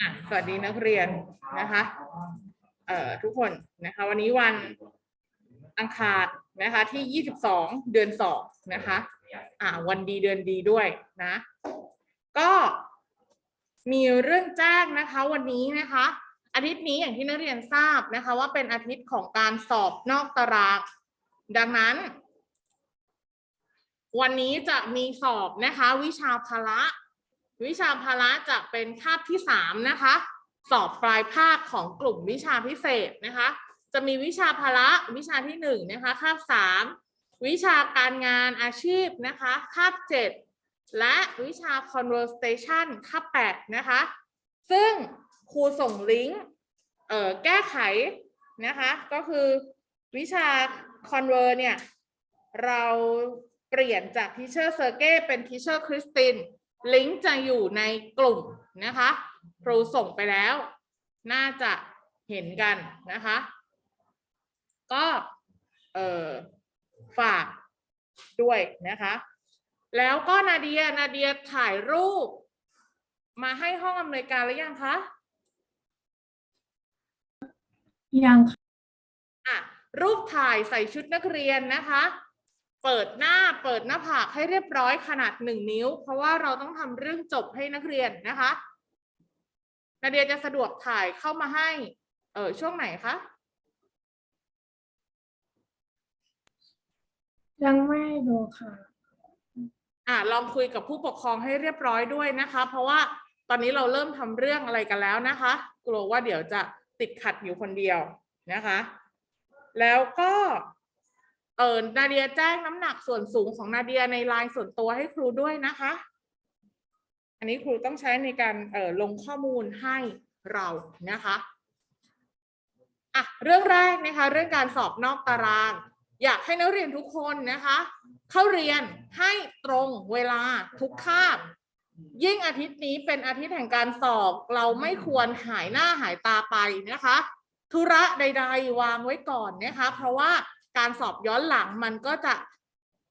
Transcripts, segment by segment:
อะสวัสดีนักเรียนนะคะเอ่อทุกคนนะคะวันนี้วันอังคารนะคะที่ 22 เดือนสองนะคะอ่าวันดีเดือนดีด้วยนะก็มีเรื่องแจ้งนะคะวันนี้นะคะ อาทิตย์นี้อย่างที่นักเรียนทราบนะคะว่าเป็นอาทิตย์ของการสอบนอกตาราง ดังนั้น วันนี้จะมีสอบนะคะวิชาพละ วิชาพละจะเป็นคาบที่สามนะคะ สอบปลายภาคของกลุ่มวิชาพิเศษนะคะ จะมีวิชาพละวิชาที่หนึ่งนะคะคาบสามวิชาการงานอาชีพนะคะคาบเจ็ดและวิชา conversation คาบแปดนะคะ ซึ่งครูส่งลิงก์แก้ไขนะคะ ก็คือวิชา conver เนี่ย เราเปลี่ยนจาก teacher Sergey เป็น teacher Christine ลิงก์จะอยู่ในกลุ่มนะคะ ครูส่งไปแล้ว น่าจะเห็นกันนะคะ ก็เอ่อฝากด้วยนะคะ แล้วก็นาเดียนาเดียถ่ายรูป มาให้ห้องอำนวยการหรือยังคะ ยังค่ะ อะ รูปถ่ายใส่ชุดนักเรียนนะคะ เปิดหน้าเปิดหน้าผากให้เรียบร้อยขนาดหนึ่งนิ้ว เพราะว่าเราต้องทำเรื่องจบให้นักเรียนนะคะ นาเดียจะสะดวกถ่ายเข้ามาให้ เออช่วงไหนคะ ยังไม่ดูค่ะ อะลองคุยกับผู้ปกครองให้เรียบร้อยด้วยนะคะ เพราะว่าตอนนี้เราเริ่มทำเรื่องอะไรกันแล้วนะคะ กลัวว่าเดี๋ยวจะติดขัดอยู่คนเดียวนะคะ แล้วก็ เออนาเดียแจ้งน้ำหนักส่วนสูงของนาเดียในไลน์ส่วนตัวให้ครูด้วยนะคะ อันนี้ครูต้องใช้ในการเออลงข้อมูลให้เรานะคะอะเรื่องแรกนะคะ เรื่องการสอบนอกตาราง อยากให้นักเรียนทุกคนนะคะ เข้าเรียนให้ตรงเวลาทุกคาบยิ่งอาทิตย์นี้เป็นอาทิตย์แห่งการสอบ เราไม่ควรหายหน้าหายตาไปนะคะ ธุระใด ๆ วางไว้ก่อนนะคะ เพราะว่า การสอบย้อนหลังมันก็จะ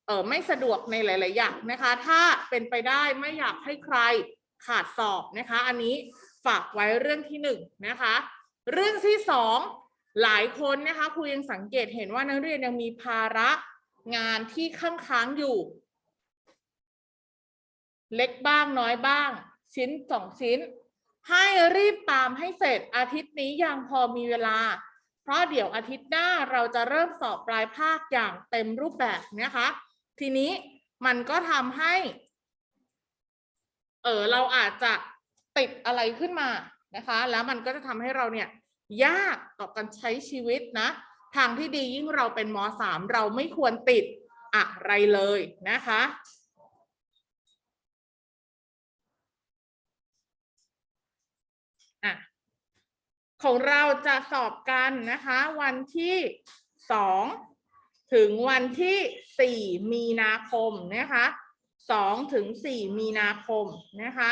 เออไม่สะดวกในหลาย ๆ อย่างนะคะ ถ้าเป็นไปได้ไม่อยากให้ใครขาดสอบนะคะ อันนี้ฝากไว้เรื่องที่หนึ่งนะคะ เรื่องที่สองหลายคนนะคะครูยังสังเกตเห็นว่านักเรียนยังมีภาระงานที่ค้างค้างอยู่ เล็กบ้างน้อยบ้าง ชิ้นสองชิ้น ให้รีบตามให้เสร็จอาทิตย์นี้ยังพอมีเวลา ราะเดี๋ยวอาทิตย์หน้าเราจะเริ่มสอบปลายภาคอย่างเต็มรูปแบบนะคะ ทีนี้มันก็ทำให้ เออเราอาจจะติดอะไรขึ้นมานะคะ แล้วมันก็จะทำให้เราเนี่ยยากต่อการใช้ชีวิตนะ ทางที่ดียิ่งเราเป็นมสามเราไม่ควรติดอะไรเลยนะคะอะ ของเราจะสอบกันนะคะ วันที่สองถึงวันที่สี่มีนาคมนะคะสองถึงสี่มีนาคมนะคะ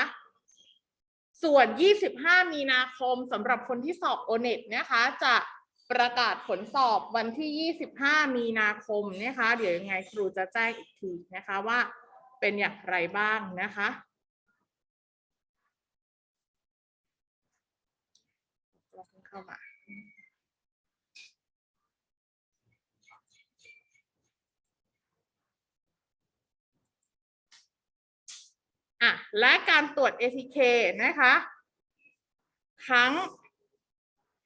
ส่วน 25 มีนาคมสำหรับคนที่สอบโอเน็ตนะคะ จะประกาศผลสอบวันที่ 25 มีนาคมนะคะ เดี๋ยวยังไงครูจะแจ้งอีกทีนะคะว่าเป็นอย่างไรบ้างนะคะ เข้ามาอะและการตรวจ ATK นะคะ ครั้ง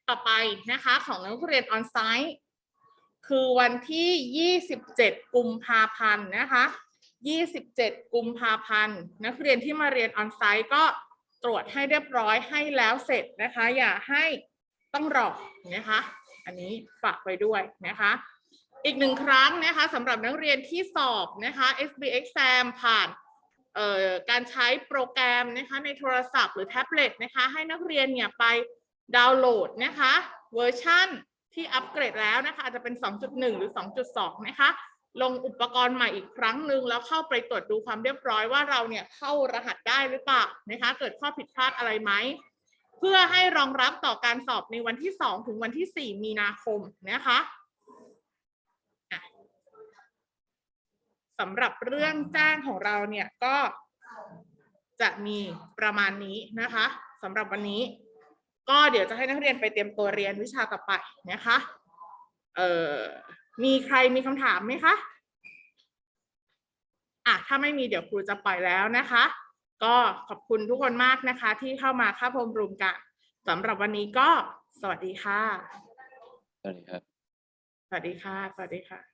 ต่อไปนะคะของนักเรียนออนไซต์คือวันที่ 27 กุมภาพันธ์นะคะ 27 กุมภาพันธ์นักเรียนที่มาเรียนออนไซต์ก็ตรวจให้เรียบร้อยให้แล้วเสร็จนะคะ อย่าให้ ต้องรอนะคะ อันนี้ฝากไว้ด้วยนะคะ อีกหนึ่งครั้งนะคะสำหรับนักเรียนที่สอบนะคะ SB exam ผ่านเอ่อการใช้โปรแกรมนะคะในโทรศัพท์หรือแท็บเล็ตนะคะ ให้นักเรียนเนี่ยไปดาวน์โหลดนะคะเวอร์ชั่นที่อัปเกรดแล้วนะคะอาจจะเป็น 2.1 หรือ 2.2 นะคะ ลงอุปกรณ์ใหม่อีกครั้งหนึ่งแล้วเข้าไปตรวจดูความเรียบร้อยว่าเราเนี่ยเข้ารหัสได้หรือเปล่านะคะ เกิดข้อผิดพลาดอะไรไหม เพื่อให้รองรับต่อการสอบในวันที่ 2 ถึงวันที่ 4 มีนาคมนะคะสำหรับเรื่องแจ้งของเราเนี่ยก็จะมีประมาณนี้นะคะสำหรับวันนี้ ก็เดี๋ยวจะให้นักเรียนไปเตรียมตัวเรียนวิชาต่อไปนะคะเอ่อมีใครมีคำถามไหมคะอะถ้าไม่มีเดี๋ยวครูจะปล่อยแล้วนะคะ ก็ขอบคุณทุกคนมากนะคะ ที่เข้ามาเข้าพรมรุมกันสำหรับวันนี้ก็สวัสดีค่ะ สวัสดีครับ สวัสดีค่ะ สวัสดีค่ะ